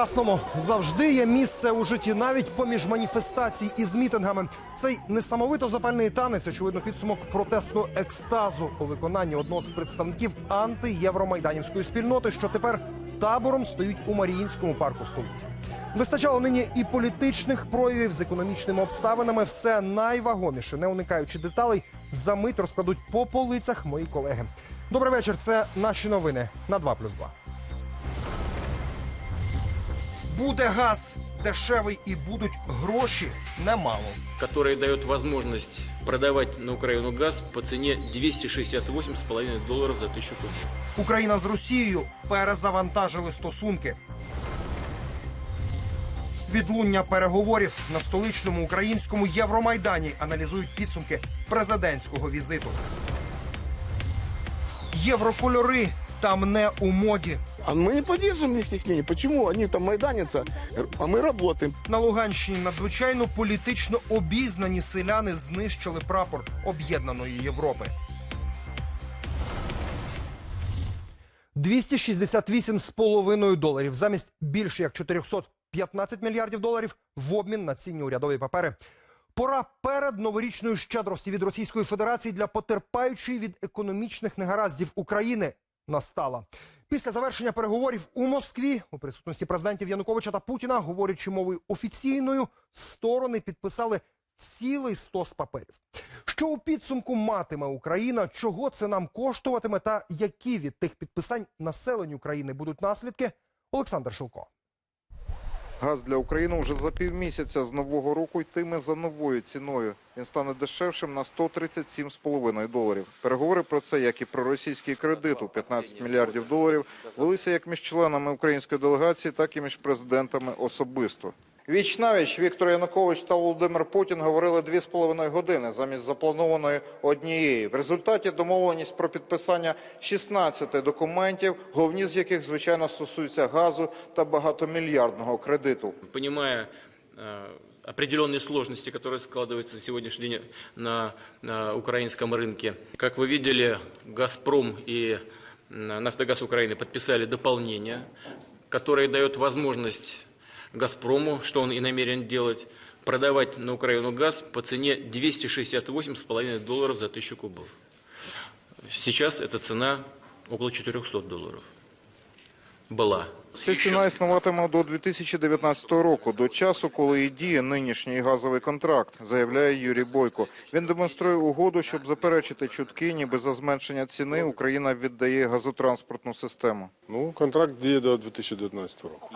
Красному завжди є місце у житті, навіть поміж маніфестацій із мітингами. Цей несамовито запальний танець, очевидно, підсумок протестного екстазу у виконанні одного з представників антиєвромайданівської спільноти, що тепер табором стоїть у Маріїнському парку столиці. Вистачало нині і політичних проявів з економічними обставинами. Все найвагоміше, не уникаючи деталей, за мить розкладуть по полицях мої колеги. Добрий вечір. Це наші новини на 2+,2. Буде газ дешевий і будуть гроші немало. который дает возможность продавать на Украину газ по цене 268,5 долларов за тысячу кубов. Україна з Росією перезавантажили стосунки. Відлуння переговорів на столичному українському Євромайдані аналізують підсумки президентського візиту. Єврокольори там не у моді. А мы не поддерживаем их мнение. Почему? Они там майданятся, а мы работаем. На Луганщині надзвичайно політично обізнані селяни знищили прапор об'єднаної Європи. 268,5 доларів замість більше як 415 мільярдів доларів в обмін на цінні урядові папери. Пора перед новорічною щедрості від Російської Федерації для потерпаючої від економічних негараздів України настала. Після завершення переговорів у Москві у присутності президентів Януковича та Путіна, говорячи мовою офіційною, сторони підписали цілий стос паперів. Що у підсумку матиме Україна, чого це нам коштуватиме, та які від тих підписань населенню України будуть наслідки? Олександр Шилко. Газ для України вже за півмісяця з нового року йтиме за новою ціною. Він стане дешевшим на 137,5 доларів. Переговори про це, як і про російський кредит у 15 мільярдів доларів, велися як між членами української делегації, так і між президентами особисто. Віч навіч Віктор Янукович та Володимир Путін говорили дві з половиною години замість запланованої однієї. В результаті домовленість про підписання 16 документів, головні з яких звичайно стосуються газу та багатомільярдного кредиту. Понимая э, определенные сложности, которые складываются на сегодняшний день на, на украинском рынке. Как вы видели, «Газпром» и м, «Нафтогаз Украины» подписали дополнение, которое дает возможность «Газпрому», что он и намерен делать, продавать на Украину газ по цене 268,5 долларов за тысячу кубов. Сейчас эта цена около 400 долларов. Была. Ця ціна існуватиме до 2019 року, до часу, коли і діє нинішній газовий контракт, заявляє Юрій Бойко. Він демонструє угоду, щоб заперечити чутки, ніби за зменшення ціни Україна віддає газотранспортну систему. Ну, контракт діє до 2019 року.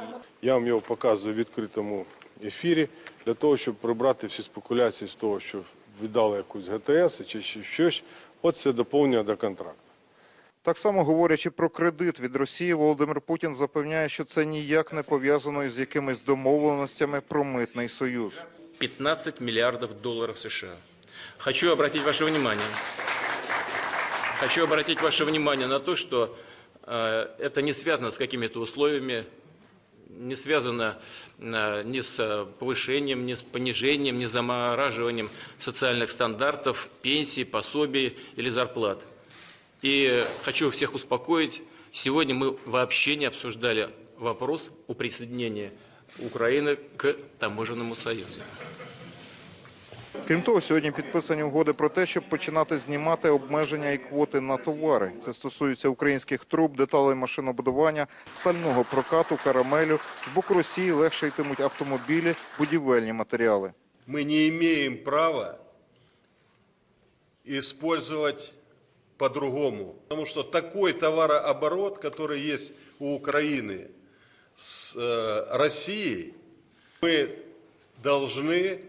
Я вам його показую в відкритому ефірі для того, щоб прибрати всі спекуляції з того, що віддали якусь ГТС чи щось. От це доповнення до контракту. Так само говорячи про кредит від Росії, Володимир Путін запевняє, що це ніяк не пов'язано з якимись домовленостями про митний союз. 15 миллиардов долларов США. Хочу обратить ваше внимание. Хочу обратить ваше внимание на то, что э, это не связано с какими-то условиями, не связано э, ни с э, повышением, ни с понижением, ни с замораживанием социальных стандартов, пенсий, пособий или зарплат. И хочу всех успокоить, сегодня мы вообще не обсуждали вопрос о присоединении Украины к таможенному союзу. Крім того, сьогодні підписані угоди про те, щоб починати знімати обмеження і квоти на товари. Це стосується українських труб, деталей машинобудування, стального прокату, карамелю. З боку Росії легше йтимуть автомобілі, будівельні матеріали. мы не имеем права использовать по-другому. Потому что такой товарооборот, который есть у Украины с э, Россией, мы должны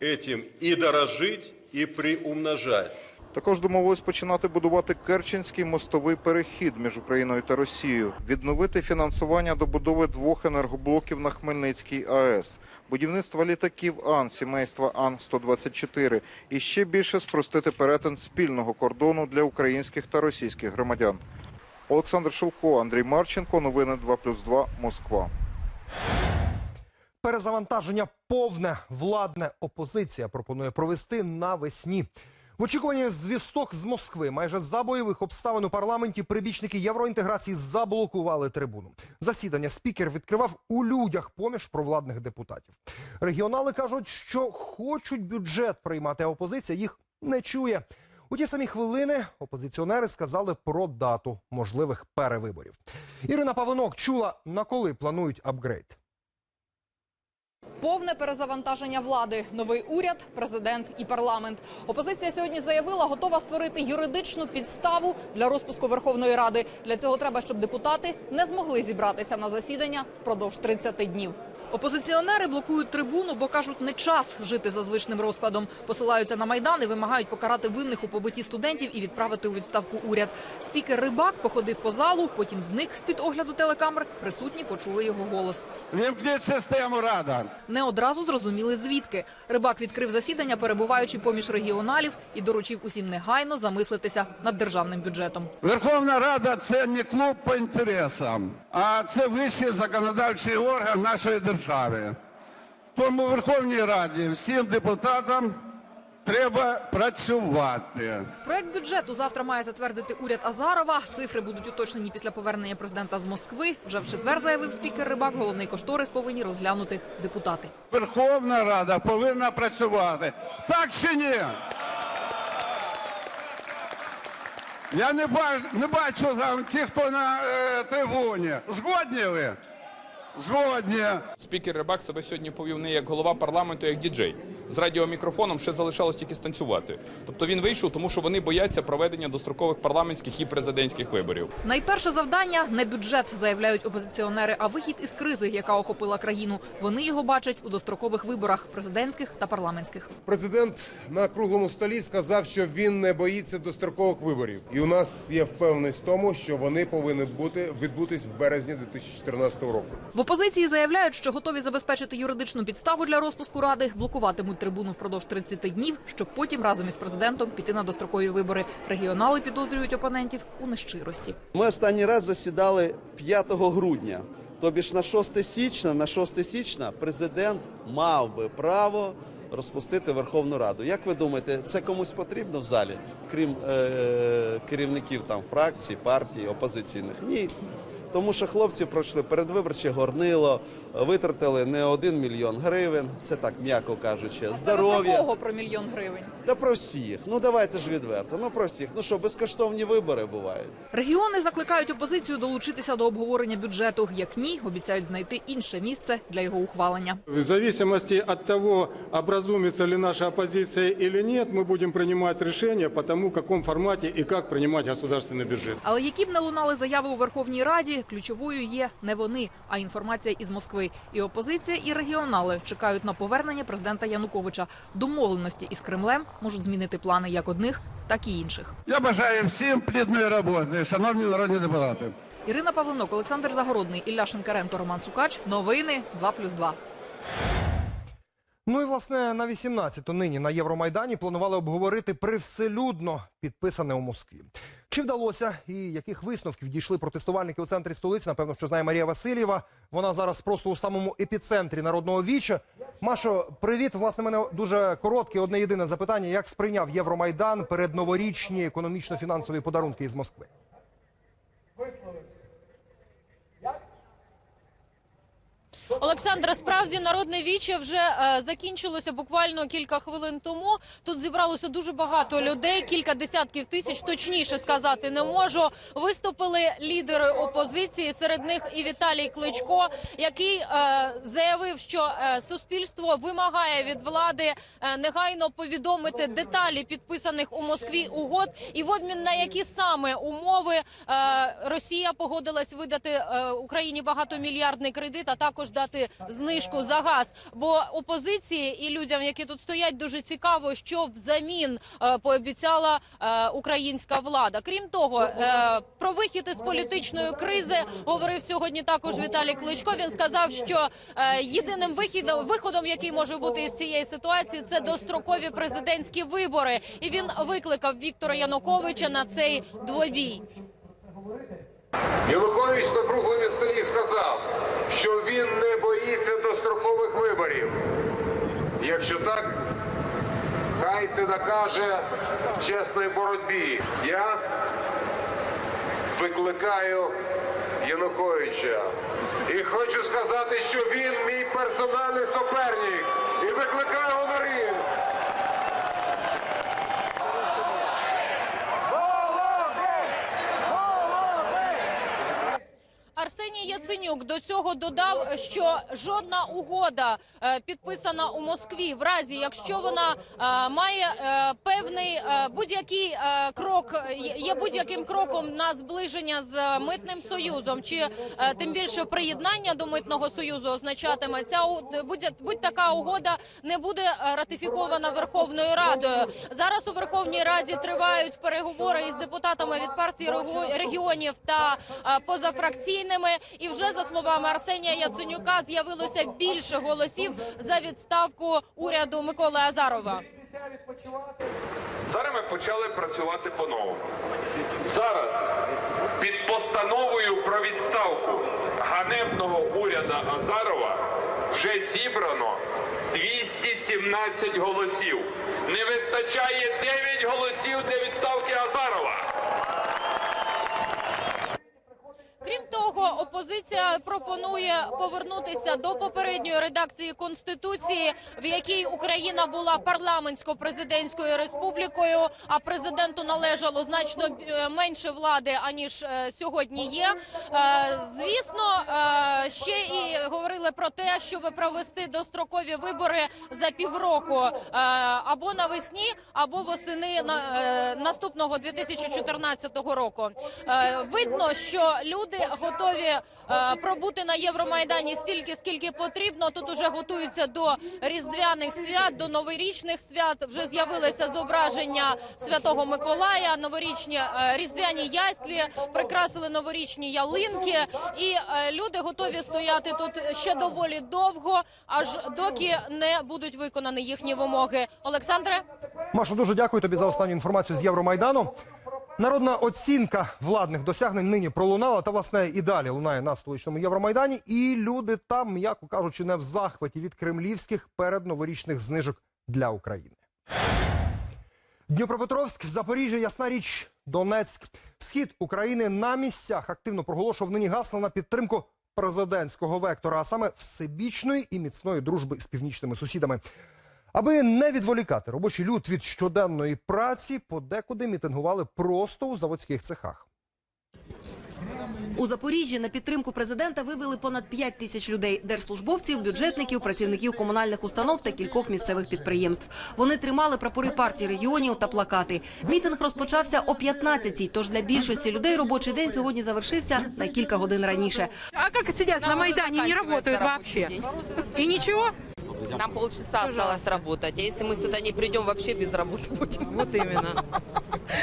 этим и дорожить, и приумножать. Також домовились починати будувати Керченський мостовий перехід між Україною та Росією, відновити фінансування добудови двох енергоблоків на Хмельницькій АЕС, будівництва літаків Ан сімейства Ан 124 і ще більше спростити перетин спільного кордону для українських та російських громадян. Олександр Шилко, Андрій Марченко. Новини 2+,2. Москва. Перезавантаження повне владне опозиція пропонує провести навесні. В очікуванні звісток з Москви майже за бойових обставин у парламенті прибічники євроінтеграції заблокували трибуну. Засідання спікер відкривав у людях поміж провладних депутатів. Регіонали кажуть, що хочуть бюджет приймати, а опозиція їх не чує. У ті самі хвилини опозиціонери сказали про дату можливих перевиборів. Ірина Павленок чула, на коли планують апгрейд. Повне перезавантаження влади, новий уряд, президент і парламент. Опозиція сьогодні заявила, готова створити юридичну підставу для розпуску Верховної Ради. Для цього треба, щоб депутати не змогли зібратися на засідання впродовж 30 днів. Опозиціонери блокують трибуну, бо кажуть, не час жити за звичним розкладом. Посилаються на майдан і вимагають покарати винних у побитті студентів і відправити у відставку уряд. Спікер Рибак походив по залу, потім зник з під огляду телекамер. Присутні почули його голос. Вімкніть систему рада. Не одразу зрозуміли звідки. Рибак відкрив засідання, перебуваючи поміж регіоналів, і доручив усім негайно замислитися над державним бюджетом. Верховна Рада це не клуб по інтересам, а це вищий законодавчий орган нашої держави. Тому в Верховній Раді всім депутатам треба працювати. Проект бюджету завтра має затвердити уряд Азарова. Цифри будуть уточнені після повернення президента з Москви. Вже в четвер заявив спікер Рибак. Головний кошторис повинні розглянути депутати. Верховна Рада повинна працювати. Так чи ні? Я не бачу, не бачу там ті, хто на е, трибуні. Згодні ви? Згодні. Спікер Рибак себе сьогодні повів не як голова парламенту, як діджей. З радіомікрофоном ще залишалось тільки станцювати. Тобто він вийшов, тому що вони бояться проведення дострокових парламентських і президентських виборів. Найперше завдання не бюджет, заявляють опозиціонери, а вихід із кризи, яка охопила країну. Вони його бачать у дострокових виборах президентських та парламентських. Президент на круглому столі сказав, що він не боїться дострокових виборів, і у нас є впевненість в тому, що вони повинні бути відбутись в березні 2014 року. В опозиції заявляють, що готові забезпечити юридичну підставу для розпуску ради, блокуватимуть трибуну впродовж 30 днів, щоб потім разом із президентом піти на дострокові вибори. Регіонали підозрюють опонентів у нещирості. Ми останній раз засідали 5 грудня. Тобі ж на 6 січня, на 6 січня президент мав би право розпустити Верховну Раду. Як ви думаєте, це комусь потрібно в залі, крім е- керівників там фракцій, партій, опозиційних? Ні. Тому що хлопці пройшли передвиборче горнило, витратили не один мільйон гривень. Це так, м'яко кажучи, здоров'я. про кого про мільйон гривень? Та про всіх. Ну давайте ж відверто. Ну про всіх. Ну що, безкоштовні вибори бувають. Регіони закликають опозицію долучитися до обговорення бюджету. Як ні, обіцяють знайти інше місце для його ухвалення. В зависимости от того, образумится ли наша оппозиция или нет, мы будем принимать решение по тому, в каком формате и как принимать государственный бюджет. Але які б не лунали заяви у Верховній Раді, ключовою є не вони, а інформація із Москви. І опозиція, і регіонали чекають на повернення президента Януковича. Домовленості із Кремлем можуть змінити плани як одних, так і інших. Я бажаю всім плідної роботи, шановні народні депутати. Ірина Павленок, Олександр Загородний, Ілля Шенкаренко, Роман Сукач. Новини 2+,2. Ну і власне на 18-ту нині на Євромайдані планували обговорити привселюдно підписане у Москві. Чи вдалося і яких висновків дійшли протестувальники у центрі столиці? Напевно, що знає Марія Васильєва. Вона зараз просто у самому епіцентрі народного віча. Машо, привіт. Власне, мене дуже коротке, одне єдине запитання: як сприйняв Євромайдан перед новорічні економічно-фінансові подарунки із Москви? Олександра, справді народне віче вже е, закінчилося буквально кілька хвилин тому. Тут зібралося дуже багато людей, кілька десятків тисяч, точніше сказати не можу. Виступили лідери опозиції, серед них і Віталій Кличко, який е, заявив, що е, суспільство вимагає від влади негайно повідомити деталі підписаних у Москві угод, і в обмін на які саме умови Росія погодилась видати е, Україні багатомільярдний кредит, а також дати знижку за газ. Бо опозиції і людям, які тут стоять, дуже цікаво, що взамін е, пообіцяла е, українська влада. Крім того, е, про вихід із політичної кризи говорив сьогодні також Віталій Кличко. Він сказав, що єдиним вихідом виходом, який може бути із цієї ситуації, це дострокові президентські вибори, і він викликав Віктора Януковича на цей двобій. Янукович на круглому столі сказав, що він не боїться дострокових виборів. Якщо так, хай це докаже в чесній боротьбі. Я викликаю Януковича. І хочу сказати, що він мій персональний суперник. І викликаю його Яценюк до цього додав, що жодна угода е, підписана у Москві, в разі якщо вона е, має е, певний будь-який крок, є- будь-яким кроком на зближення з митним союзом, чи тим більше приєднання до митного союзу означатиме ця будь- будь-така угода не буде ратифікована Верховною Радою. Зараз у Верховній Раді тривають переговори із депутатами від партії регіонів та позафракційними. І вже за словами Арсенія Яценюка з'явилося більше голосів за відставку уряду Миколи Азарова. Зараз ми почали працювати по-новому. Зараз під постановою про відставку ганебного уряду Азарова вже зібрано 217 голосів. Не вистачає 9 голосів для відставки Азарова. Крім того, опозиція пропонує повернутися до попередньої редакції конституції, в якій Україна була парламентсько-президентською республікою, а президенту належало значно е, менше влади аніж е, сьогодні є. Е, Звісно, ще і говорили про те, щоб провести дострокові вибори за півроку або навесні, або восени на- наступного 2014 року. Видно, що люди готові е, пробути на Євромайдані стільки, скільки потрібно. Тут уже готуються до різдвяних свят, до новорічних свят. Вже з'явилися зображення Святого Миколая, новорічні е, різдвяні яслі, прикрасили новорічні ялинки, і е, люди готові стояти тут ще доволі довго, аж доки не будуть виконані їхні вимоги. Олександре. Маша, дуже дякую тобі за останню інформацію з Євромайдану. Народна оцінка владних досягнень нині пролунала, та власне і далі лунає на столичному Євромайдані. І люди там, м'яко кажучи, не в захваті від кремлівських передноворічних знижок для України. Дніпропетровськ, Запоріжжя, ясна річ, Донецьк. Схід України на місцях активно проголошував нині гасла на підтримку президентського вектора, а саме всебічної і міцної дружби з північними сусідами. Аби не відволікати робочий люд від щоденної праці, подекуди мітингували просто у заводських цехах. У Запоріжжі на підтримку президента вивели понад 5 тисяч людей – держслужбовців, бюджетників, працівників комунальних установ та кількох місцевих підприємств. Вони тримали прапори партії регіонів та плакати. Мітинг розпочався о 15-й, тож для більшості людей робочий день сьогодні завершився на кілька годин раніше. А как сидят на Майдане, не работают вообще? И ничего? Нам полчаса осталось работать, а если мы сюда не придем, вообще без работы будем. Вот именно.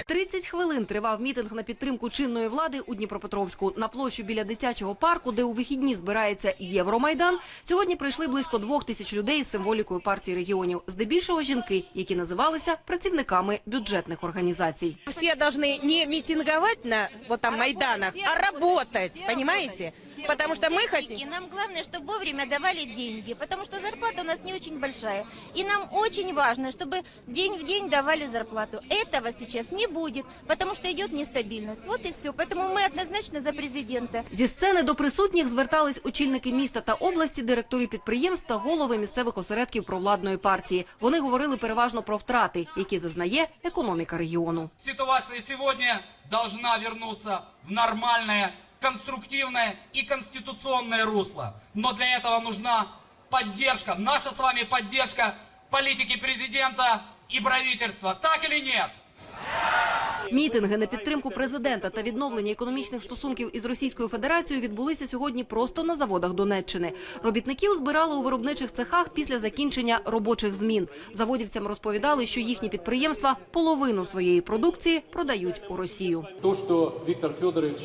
30 хвилин тривав мітинг на підтримку чинної влади у Дніпропетровську. На площу біля дитячого парку, де у вихідні збирається Євромайдан, сьогодні прийшли близько двох тисяч людей з символікою партії регіонів. Здебільшого жінки, які називалися працівниками бюджетних організацій. Все должны не митинговать на вот там Майданах, а работать, понимаете? Потому что мы хотим... И нам главное, чтобы вовремя давали деньги, потому что зарплата у нас не очень большая. И нам очень важно, чтобы день в день давали зарплату. Этого сейчас не будет, потому что идет нестабильность. Вот и все. Поэтому мы однозначно за президента. Зі сцени до присутніх звертались очільники міста та області, директори підприємств та голови місцевих осередків провладної партії. Вони говорили переважно про втрати, які зазнає економіка регіону. Ситуация сегодня должна вернуться в нормальное, конструктивное и конституционное русло. Но для этого нужна поддержка, наша с вами поддержка политики президента и правительства. Так или нет? Мітинги на підтримку президента та відновлення економічних стосунків із Російською Федерацією відбулися сьогодні просто на заводах Донеччини. Робітників збирали у виробничих цехах після закінчення робочих змін. Заводівцям розповідали, що їхні підприємства половину своєї продукції продають у Росію. То, что Виктор Федорович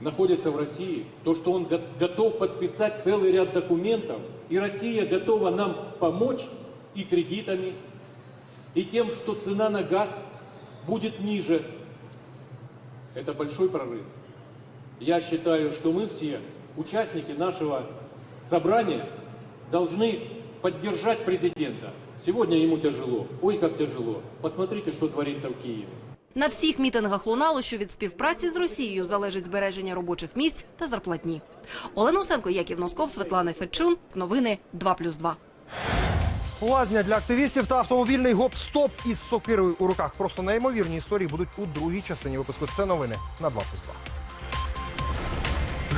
находится в России, то, что он го- готов подписать целый ряд документов, и Россия готова нам помочь и кредитами, и тем, что цена на газ будет ниже. Это большой прорыв. Я считаю, что мы все, участники нашего собрания, должны поддержать президента Сегодня ему тяжело. Ой, как тяжело. Посмотрите, что творится в Киеве. На всіх мітингах лунало, що від співпраці з Росією залежить збереження робочих місць та зарплатні. Олена Усенко, Яків Носков, Светлана Федчун. Новини 2+,2. Лазня для активістів та автомобільний гоп-стоп із сокирою у руках. Просто неймовірні історії будуть у другій частині випуску. Це новини на 2 плюс 2.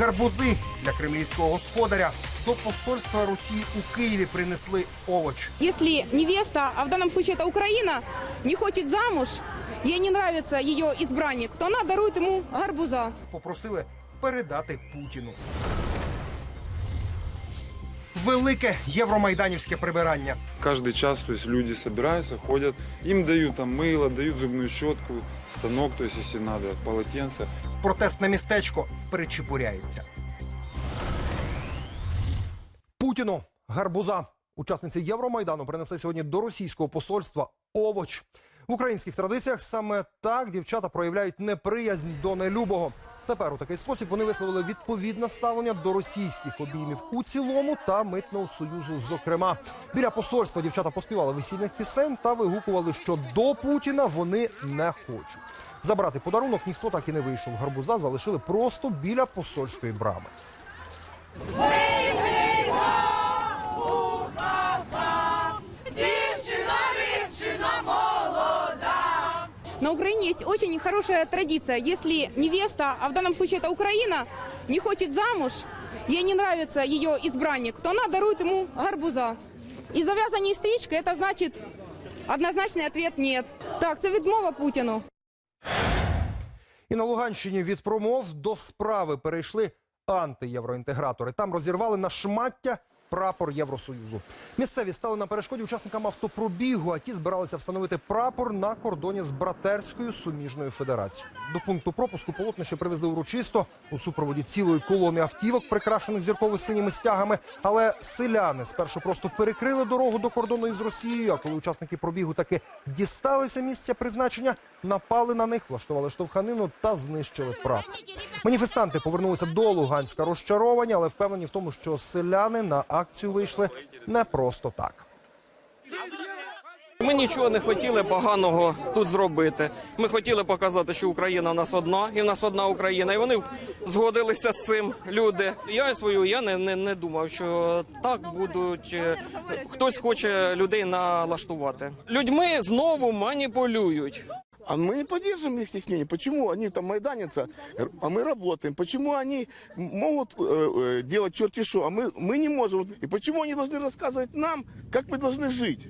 Гарбузи для кремлівського господаря. До посольства Росії у Києві принесли овоч. Если невеста, а в данном случае это Украина, не хочет замуж, ей не нравится ее избранник, то она дарует ему гарбуза. Попросили передати Путіну. Велике євромайданівське прибирання. Каждый час то есть люди собираются, ходят, им дают там мыло, дают зубную щетку, станок, то есть если надо, полотенце. Протестне містечко причепуряється. Путіну гарбуза. Учасниці Євромайдану принесли сьогодні до російського посольства овоч. В українських традиціях саме так дівчата проявляють неприязнь до нелюбого. Тепер у такий спосіб вони висловили відповідне ставлення до російських обіймів у цілому та митного союзу. Зокрема, біля посольства дівчата поспівали весільних пісень та вигукували, що до Путіна вони не хочуть. Забрати подарунок ніхто так і не вийшов. Гарбуза залишили просто біля посольської брами. На Украине есть очень хорошая традиция. Если невеста, а в данном случае это Украина, не хочет замуж, ей не нравится ее избранник, то она дарует ему гарбуза. И завязание стричка, это значит однозначный ответ «нет». Так, це відмова Путіну. І на Луганщині від промов до справи перейшли антиєвроінтегратори. Там розірвали на шмаття прапор Євросоюзу. Місцеві стали на перешкоді учасникам автопробігу, а ті збиралися встановити прапор на кордоні з братерською суміжною федерацією. До пункту пропуску полотнище привезли урочисто у супроводі цілої колони автівок, прикрашених зірково синіми стягами. Але селяни спершу просто перекрили дорогу до кордону із Росією. А коли учасники пробігу таки дісталися місця призначення, напали на них, влаштували штовханину та знищили прапор. Маніфестанти повернулися до Луганська розчаровані, але впевнені в тому, що селяни на акцію вийшли не просто так. Ми нічого не хотіли поганого тут зробити. Ми хотіли показати, що Україна в нас одна, і в нас одна Україна. І вони згодилися з цим люди. Я свою я не, не, не думав, що так будуть. е, Хтось хоче людей налаштувати. Людьми знову маніпулюють. А мы не поддержим их мнение. Почему они там майданятся, а мы работаем? Почему они могут э, э, делать черти что, а мы, мы не можем? И почему они должны рассказывать нам, как мы должны жить?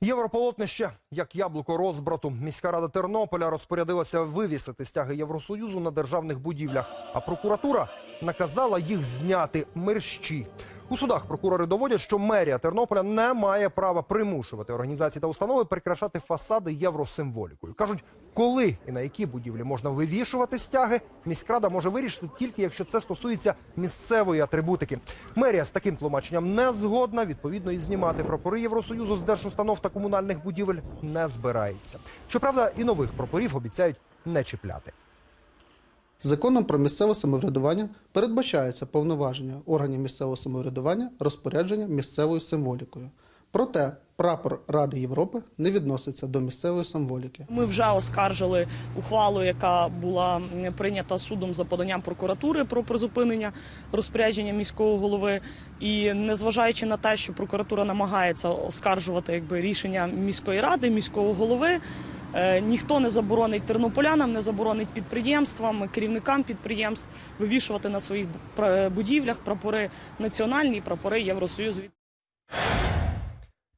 Європолотнище, як яблуко розбрату. Міська рада Тернополя розпорядилася вивісити стяги Євросоюзу на державних будівлях, а прокуратура наказала їх зняти мерщі. У судах прокурори доводять, що мерія Тернополя не має права примушувати організації та установи прикрашати фасади євросимволікою. кажуть, коли і на які будівлі можна вивішувати стяги, міськрада може вирішити тільки якщо це стосується місцевої атрибутики. Мерія з таким тлумаченням не згодна. Відповідно, і знімати прапори Євросоюзу з держустанов та комунальних будівель не збирається. Щоправда, і нових прапорів обіцяють не чіпляти. Законом про місцеве самоврядування передбачається повноваження органів місцевого самоврядування розпорядження місцевою символікою. Проте прапор Ради Європи не відноситься до місцевої символіки. Ми вже оскаржили ухвалу, яка була прийнята судом за поданням прокуратури про призупинення розпорядження міського голови. І незважаючи на те, що прокуратура намагається оскаржувати якби рішення міської ради, міського голови. е, Ніхто не заборонить тернополянам, не заборонить підприємствам, керівникам підприємств вивішувати на своїх бу- будівлях прапори національні, прапори Євросоюзу.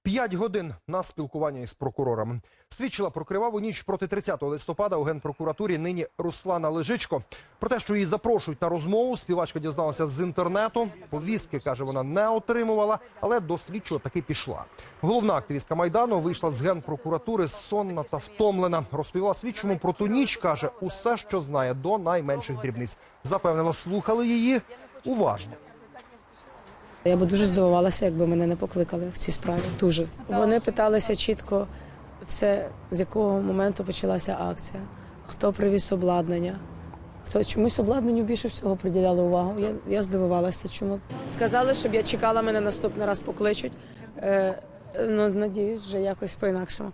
П'ять годин на спілкування із прокурорами. Свідчила про криваву ніч проти 30 листопада у генпрокуратурі нині Руслана Лежичко. Про те, що її запрошують на розмову, співачка дізналася з інтернету. Повістки, каже, вона не отримувала, але до слідчого таки пішла. Головна активістка Майдану вийшла з генпрокуратури сонна та втомлена. Розповіла слідчому про ту ніч, каже, усе, що знає до найменших дрібниць. Запевнила, слухали її уважно. Я би дуже здивувалася, якби мене не покликали в цій справі. Дуже вони питалися чітко все, з якого моменту почалася акція, хто привіз обладнання, то чомусь обладнанню більше всього приділяли увагу. Я, я здивувалася, чому. Сказали, щоб я чекала, мене наступний раз покличуть. Е, ну, надіюсь, вже якось по-інакшому.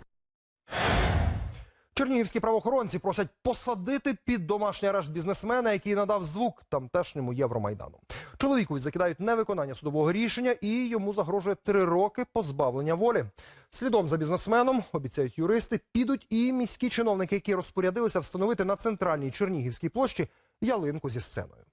Чернігівські правоохоронці просять посадити під домашній арешт бізнесмена, який надав звук тамтешньому Євромайдану. Чоловікові закидають невиконання судового рішення і йому загрожує три роки позбавлення волі. Слідом за бізнесменом, обіцяють юристи, підуть і міські чиновники, які розпорядилися встановити на центральній Чернігівській площі ялинку зі сценою.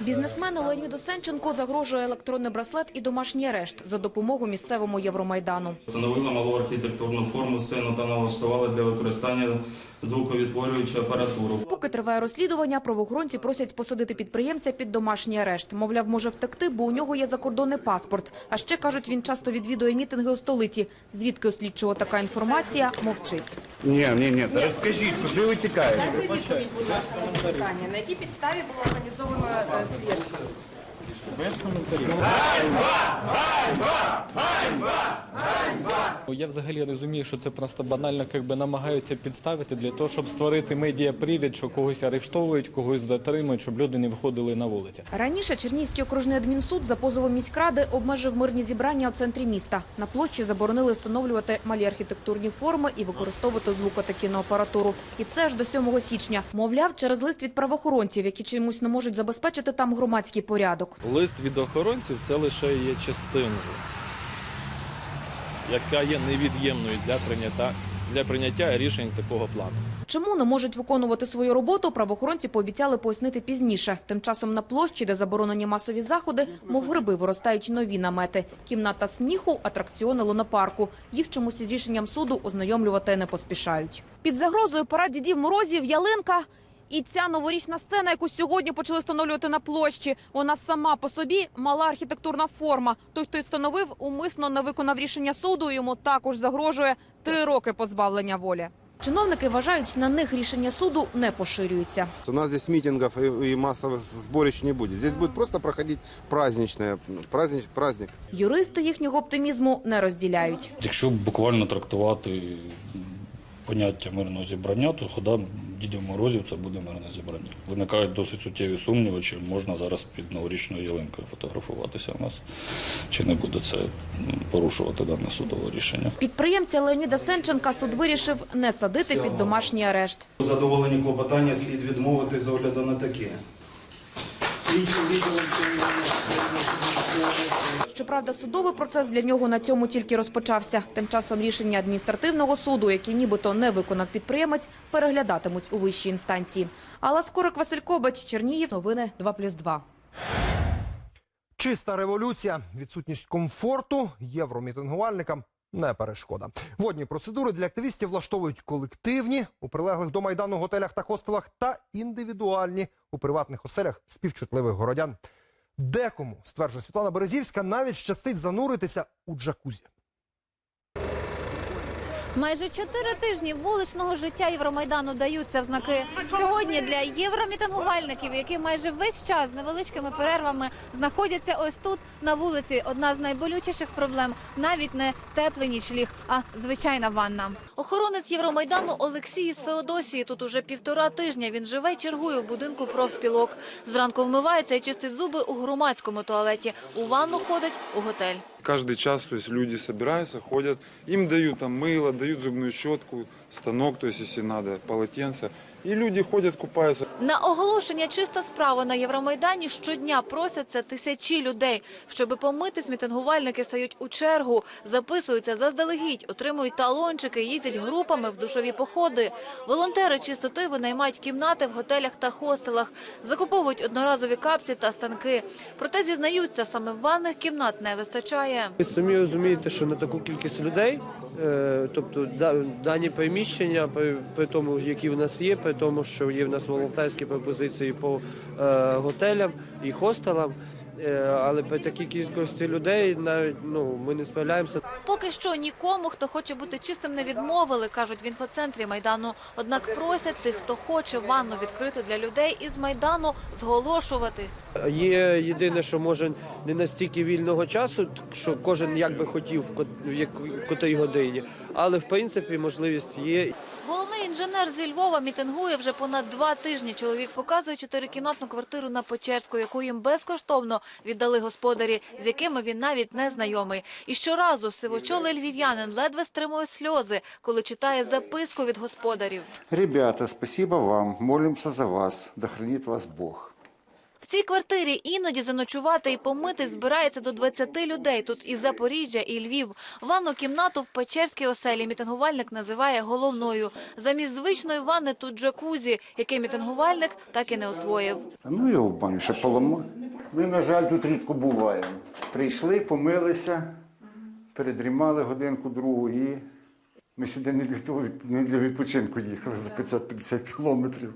Бізнесмену Леоніду Сенченко загрожує електронний браслет і домашній арешт за допомогу місцевому Євромайдану. Встановили малу архітектурну форму сцену та налаштували для використання звуковідтворюючу апаратуру. Поки триває розслідування, правоохоронці просять посадити підприємця під домашній арешт. Мовляв, може втекти, бо у нього є закордонний паспорт. А ще, кажуть, він часто відвідує мітинги у столиці. Звідки у слідчого така інформація, мовчить. Ні, ні, ні, розкажіть, куди ви тікаєте? На якій підставі була організована слежка? Без коментарів. Я взагалі розумію, що це просто банально якби, намагаються підставити для того, щоб створити медіапривід, що когось арештовують, когось затримують, щоб люди не виходили на вулиці. Раніше Чернігівський окружний адмінсуд за позовом міськради обмежив мирні зібрання у центрі міста. На площі заборонили встановлювати малі архітектурні форми і використовувати звукотакійну апаратуру. І це ж до 7 січня. Мовляв, через лист від правоохоронців, які чомусь не можуть забезпечити там громадський порядок. Лист від охоронців це лише є частиною, яка є невід'ємною для прийняття, для прийняття рішень такого плану. Чому не можуть виконувати свою роботу, правоохоронці пообіцяли пояснити пізніше. Тим часом на площі, де заборонені масові заходи, мов гриби виростають нові намети. Кімната сміху, атракціони лунопарку. Їх чомусь із рішенням суду ознайомлювати не поспішають. Під загрозою парад дідів морозів ялинка. І ця новорічна сцена, яку сьогодні почали встановлювати на площі, вона сама по собі мала архітектурна форма. Той, хто її встановив, умисно не виконав рішення суду. Йому також загрожує три роки позбавлення волі. Чиновники вважають, на них рішення суду не поширюється. У нас здесь митингов и, и массовых сборищ не будет. Здесь будет просто проходить праздничное, праздник, праздник. Юристи їхнього оптимізму не розділяють. Якщо буквально трактувати поняття мирного зібрання, то хода дідів морозів це буде мирне зібрання. Виникають досить суттєві сумніви, чи можна зараз під новорічною ялинкою фотографуватися у нас, чи не буде це порушувати дане судове рішення. Підприємця Леоніда Сенченка суд вирішив не садити під домашній арешт. Задоволені клопотання слід відмовити з огляду на таке. Слідчим відділом Щоправда, судовий процес для нього на цьому тільки розпочався. Тим часом рішення адміністративного суду, яке нібито не виконав підприємець, переглядатимуть у вищій інстанції. Алла Скорик, Василь Кобач, Чернігів, новини 2+,2. Чиста революція, відсутність комфорту євромітингувальникам не перешкода. Водні процедури для активістів влаштовують колективні у прилеглих до майдану готелях та хостелах та індивідуальні у приватних оселях співчутливих городян. Декому, стверджує Світлана Березівська, навіть щастить зануритися у джакузі. Майже чотири тижні вуличного життя Євромайдану даються в знаки. Сьогодні для євромітингувальників, які майже весь час з невеличкими перервами знаходяться ось тут на вулиці. Одна з найболючіших проблем навіть не теплий нічліг, а звичайна ванна. Охоронець Євромайдану Олексій із Феодосії тут уже півтора тижня. Він живе й чергує в будинку профспілок. Зранку вмивається і чистить зуби у громадському туалеті. У ванну ходить у готель. Каждый час, то есть люди собираются, ходят, им дают там мыло, дают зубную щетку, станок, то есть если надо, полотенце. И люди ходят, купаются. На оголошення чиста справа на Євромайдані щодня просяться тисячі людей. Щоби помитись, мітингувальники стають у чергу, записуються заздалегідь, отримують талончики, їздять групами в душові походи. Волонтери чистоти винаймають кімнати в готелях та хостелах, закуповують одноразові капці та станки. Проте зізнаються, саме ванних кімнат не вистачає. Ви самі розумієте, що на таку кількість людей, е, тобто да- дані приміщення, при, при тому, які в нас є, при тому, що є в нас волонтерські пропозиції по е, готелям і хостелам, е, але при такій кількості людей навіть ну, ми не справляємося. Поки що нікому, хто хоче бути чистим, не відмовили, кажуть в інфоцентрі Майдану. Однак просять тих, хто хоче ванну відкрити для людей із Майдану, зголошуватись. Є єдине, що може не настільки вільного часу, що кожен як би хотів в котрій годині, але в принципі можливість є. Головний інженер зі Львова мітингує вже понад два тижні. Чоловік показує чотирикімнатну квартиру на Печерську, яку їм безкоштовно віддали господарі, з якими він навіть не знайомий. І щоразу сивочолий львів'янин ледве стримує сльози, коли читає записку від господарів. Ребята, спасибо вам. Молимся за вас. Да хранит вас Бог. В цій квартирі іноді заночувати і помити збирається до 20 людей. Тут і Запоріжжя, і Львів. Ванну кімнату в Печерській оселі мітингувальник називає головною. Замість звичної ванни тут джакузі, який мітингувальник так і не освоїв. Та ну його в баню ще поламаю. Ми, на жаль, тут рідко буваємо. Прийшли, помилися, передрімали годинку другу і ми сюди не для того, не для відпочинку їхали за 550 кілометрів.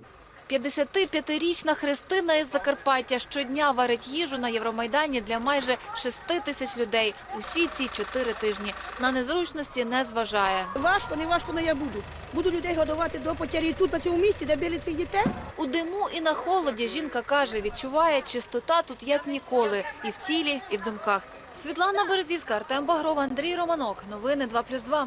55-річна Христина із Закарпаття щодня варить їжу на Євромайдані для майже 6 тисяч людей. Усі ці чотири тижні на незручності не зважає. Важко, не важко, але я буду. Буду людей годувати до потері тут, на цьому місці, де били цих дітей. У диму і на холоді жінка каже, відчуває чистота тут як ніколи, і в тілі, і в думках. Світлана Березівська, Артем Багров, Андрій Романок. Новини 2+,2.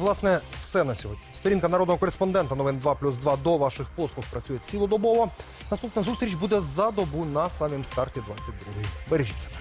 Власне, все на сьогодні. Сторінка народного кореспондента новин 2 плюс 2 до ваших послуг працює цілодобово. Наступна зустріч буде за добу на самім старті 22-ї. Бережіть себе.